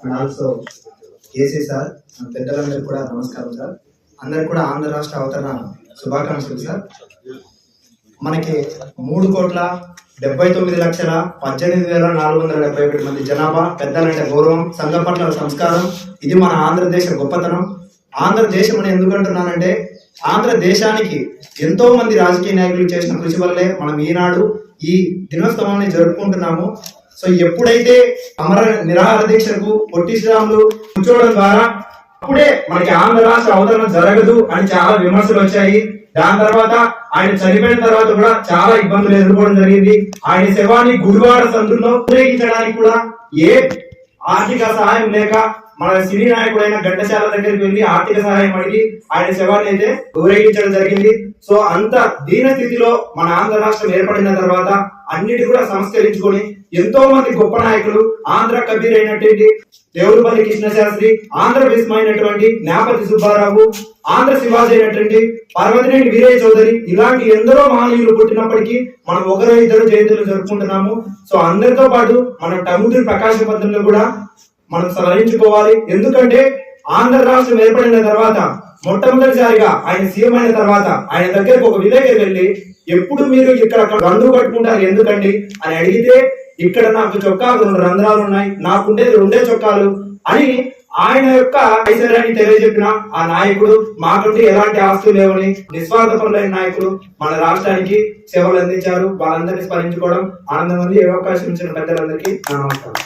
And also KC sir మన పెద్దలందరికీ కూడా నమస్కారం సార్ అందరికి కూడా ఆంధ్ర రాష్ట్ర అవతరణ శుభాకాంక్షలు సార్ మనకి మూడు కోట్ల డెబ్బై తొమ్మిది లక్షల పద్దెనిమిది వేల నాలుగు వందల డెబ్బై ఒకటి మంది జనాభా పెద్దలంటే గౌరవం సంఘం పట్ల సంస్కారం. ఇది మన ఆంధ్రదేశ గొప్పతనం. ఆంధ్రదేశం అని ఎందుకు అంటున్నానంటే ఆంధ్రదేశానికి ఎంతో మంది రాజకీయ నాయకులు చేసిన కృషి వల్లే మనం ఈనాడు ఈ దినోత్సవాన్ని జరుపుకుంటున్నాము. సో ఎప్పుడైతే అమర నిరాహార దీక్షకు పొట్టి శ్రీరాములు కూర్చోవడం ద్వారా అప్పుడే మనకి ఆంధ్ర రాష్ట్ర అవతరణ జరగదు అని చాలా విమర్శలు వచ్చాయి. దాని తర్వాత ఆయన చనిపోయిన తర్వాత కూడా చాలా ఇబ్బందులు ఎదుర్కోవడం జరిగింది. ఆయన శవాన్ని గురువాడ సందుల్లో ఉపయోగించడానికి కూడా ఏ ఆర్థిక సహాయం లేక మన సినీ నాయకుడైన ఘంటశాల దగ్గరికి వెళ్ళి ఆర్థిక సహాయం అడిగి ఆయన శవాన్ని అయితే ఊరేగించడం జరిగింది. సో అంత దీన స్థితిలో మన ఆంధ్ర రాష్ట్రం ఏర్పడిన తర్వాత అన్నిటి కూడా సంస్కరించుకొని ఎంతో మంది గొప్ప నాయకులు ఆంధ్ర కబీర్ అయినటువంటి దేవులపల్లి కృష్ణశాస్త్రి ఆంధ్ర అయినటువంటి జ్ఞాపతి సుబ్బారావు ఆంధ్ర శివాజీ అయినటువంటి పర్వతినేని వీరయ్య చౌదరి ఇలాంటి ఎందరో మహనీయులు పుట్టినప్పటికీ మనం ఒకరో ఇద్దరు జయంతులు జరుపుకుంటున్నాము. సో అందరితో పాటు మన టంగుటూరి ప్రకాశ పత్రంలో కూడా మనం స్మరించుకోవాలి. ఎందుకంటే ఆంధ్ర రాష్ట్రం ఏర్పడిన తర్వాత మొట్టమొదటిసారిగా ఆయన సీఎం అయిన తర్వాత ఆయన దగ్గరకు ఒక విలేకరి వెళ్ళి ఎప్పుడు మీరు ఇక్కడ రంధ్రు కట్టుకుంటారు ఎందుకండి? అని అడిగితే ఇక్కడ నాకు చొక్కాలు రెండు రంధ్రాలు ఉన్నాయి. నాకుండేది రెండే చొక్కాలు. అని ఆయన యొక్క ఐశ్వర్యాన్ని తెలియజెప్పిన ఆ నాయకుడు మాకుండి ఎలాంటి ఆస్తులు లేవని నిస్వార్థపరులైన నాయకుడు మన రాష్ట్రానికి సేవలు అందించారు. వాళ్ళందరినీ స్మరించుకోవడం ఆనందం ఉంది. ఏ అవకాశం ఇచ్చిన పెద్దలందరికీ నమస్కారం.